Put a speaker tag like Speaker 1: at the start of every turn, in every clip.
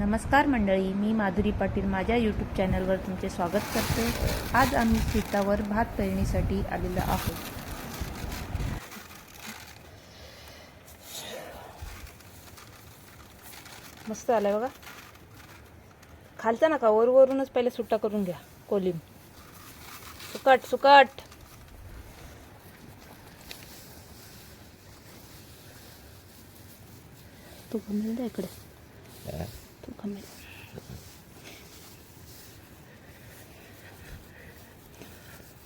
Speaker 1: नमस्कार मंडळी मी माधुरी पाटील माझ्या यूट्यूब चॅनलवर तुमचे स्वागत करते. आज आम्ही शेतावर भात पेरणीसाठी आलेलो आहोत. मस्त आलाय बघा. खालचा नका वर वरूनच पहिले सुट्टा करून घ्या कोलीम सुकट सुकट. तू इकडे. तू कमेल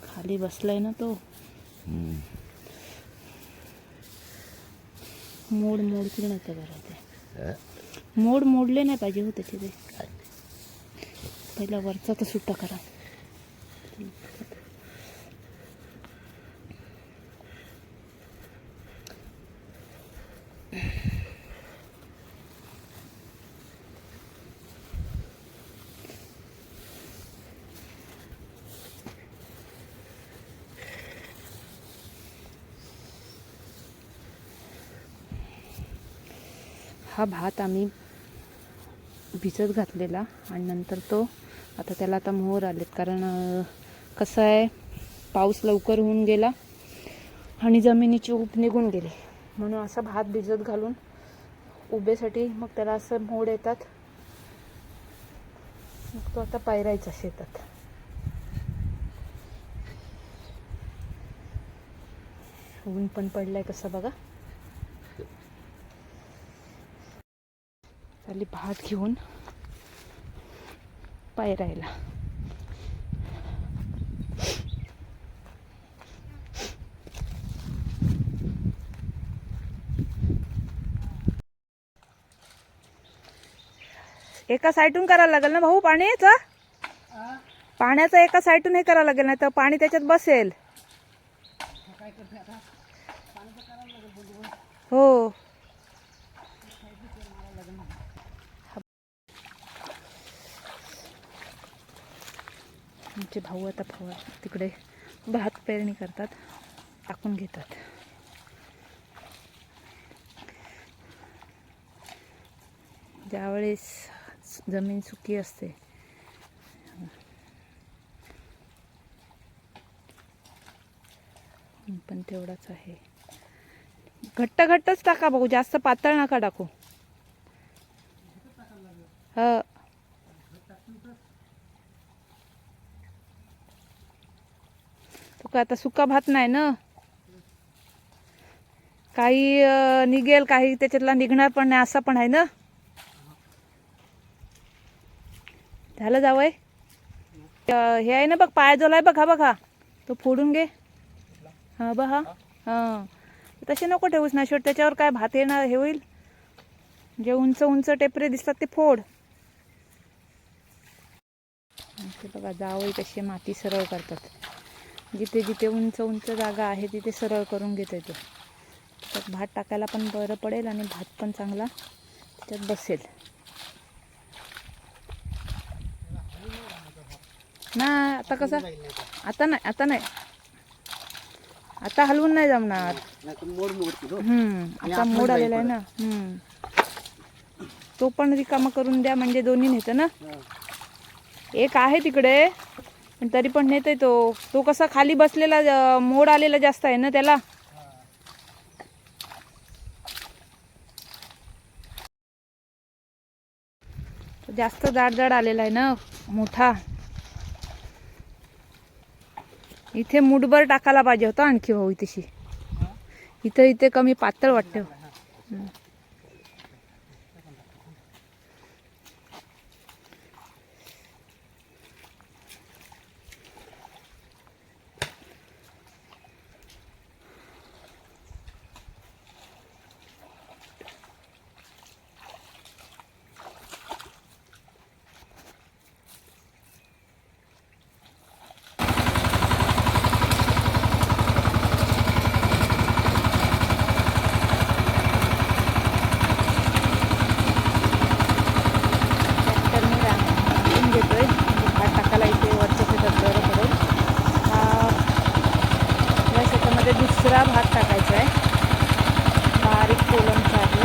Speaker 1: खाली बसलाय ना तो. मोड मोड नाही घरात आहे. मोड मोडले नाही पाहिजे हो त्याचे ते. पहिला वरचा तर सुट्टा करा. हा भात आम्ही भिजत घातलेला आणि नंतर तो आता त्याला आता मोहर आलेत. कारण कसं आहे पाऊस लवकर होऊन गेला आणि जमिनीची ऊब निघून गेली. म्हणून असा भात भिजत घालून उभेसाठी मग त्याला असं मोड येतात. मग तो आता पायरायचा शेतात. ऊन पण पडलाय कसं बघा. चालली भात घेऊन पायरायला एका साईडून करायला लागेल ना भाऊ पाण्याचं पाण्याचं एका साईडून हे करायला लागेल नाही तर पाणी त्याच्यात बसेल. हो. आमचे भाऊ आता फवार तिकडे भात पेरणी करतात. टाकून घेतात. ज्यावेळेस जमीन सुकी असते. पण तेवढाच आहे. घट्ट घट्टच टाका भाऊ. जास्त पातळ नका टाकू. ह. आता सुका भात नाही ना? काही निघेल काही त्याच्यातला निघणार पण नाही असं पण आहे ना? झालं जावय हे आहे ना बघ पायाजवळ आहे बघ हा बघ हा. तो फोडून घे. हा बघ हा. तसे नको ठेवूच ना शेवट त्याच्यावर काय भात येणार हे होईल. जे उंच उंच टेपरे दिसतात ते फोड. ते बघा जावई कसे माती सरळ करतात. जिथे जिथे उंच उंच जागा आहे तिथे सरळ करून घेतो तो. त्यात भात टाकायला पण बरं पडेल आणि भात पण चांगला त्यात बसेल. ना आता कसं? आता नाही आता नाही. आता हलवून नाही जमणार. आता मोड आलेला आहे ना. हम्म. तो पण रिकामा करून द्या म्हणजे दोन्ही नेतं ना. एक आहे तिकडे. पण तरी पण नेते तो. तो कसा खाली बसलेला मोड आलेला जास्त आहे ना त्याला? जास्त जाड जाड आलेला आहे ना मोठा. इथे मुठभर टाकायला पाहिजे होता आणखी भाऊ इथेशी. इथं इथे कमी पातळ वाटते. भात टाकायचा आहे. बारीक कोलमचा आहे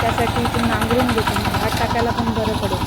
Speaker 1: त्यासाठी इथून नांगरून घेतो. भात टाकायला पण बरं पडेल.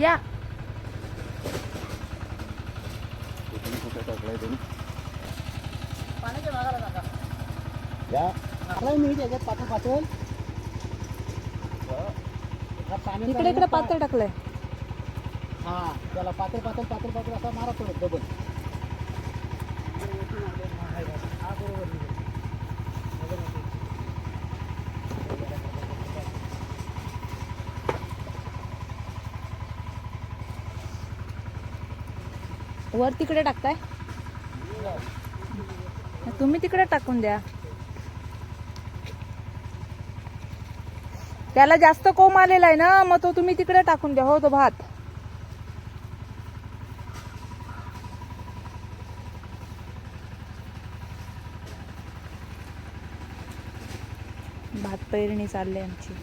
Speaker 1: या.
Speaker 2: या. आलाय मी त्याच्यात पातळ पातळ. हा पाण्याचा
Speaker 1: इकडे इकडे पातळ टाकलंय.
Speaker 2: हा त्याला पातळ पातळ पातळ पातळ असा मारा पडत डबल.
Speaker 1: वर तिकडे टाकताय? तुम्ही तिकडे टाकून द्या. त्याला जास्त कोंब आलेला आहे ना मग तो तुम्ही तिकडे टाकून द्या हो तो भात. भात पेरणी चालली आमची.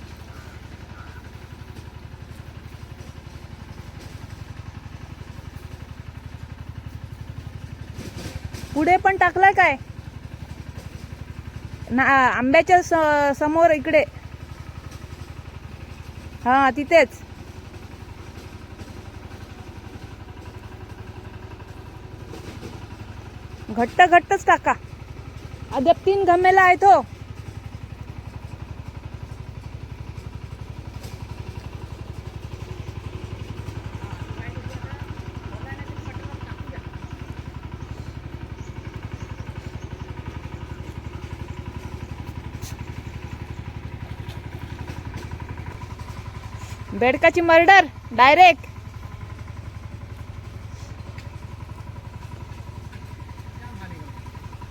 Speaker 1: पुढे पण टाकलाय काय? ना आंब्याच्या समोर इकडे. हा तिथेच. घट्ट घट्टच टाका. अद्याप तीन घमेला आहे तो हो. बेडकाची मर्डर डायरेक्ट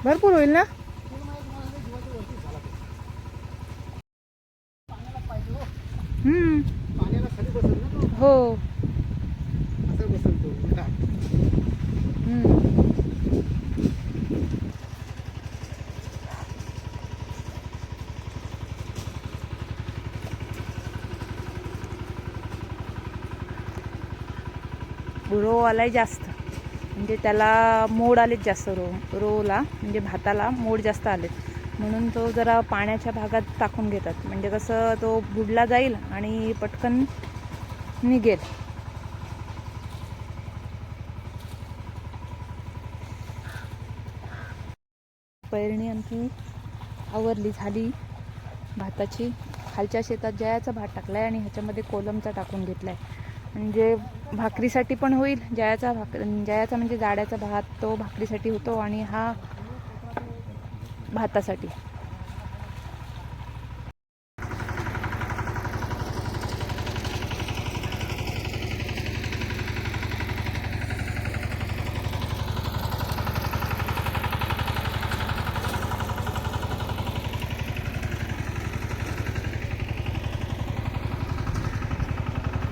Speaker 1: भरपूर होईल ना हम्म
Speaker 2: पाण्याला खाली बसेल ना तो
Speaker 1: हो
Speaker 2: असं बसेल तो उलटा
Speaker 1: हम्म. रो आलाय जास्त. म्हणजे त्याला मोड आलेत जास्त रो रोला म्हणजे भाताला मोड जास्त आलेत. म्हणून तो जरा पाण्याच्या भागात टाकून घेतात. म्हणजे कसं तो बुडला जाईल आणि पटकन निघेल. पेरणी आमची आवरली झाली. भाताची खालच्या शेतात जयाचा भात टाकलाय आणि ह्याच्यामध्ये कोलमचा टाकून घेतला आहे म्हणजे भाकरीसाठी पण होईल जयाचा भाक जयाचा म्हणजे जाड्याचा भात तो भाकरीसाठी होतो आणि हा भातासाठी.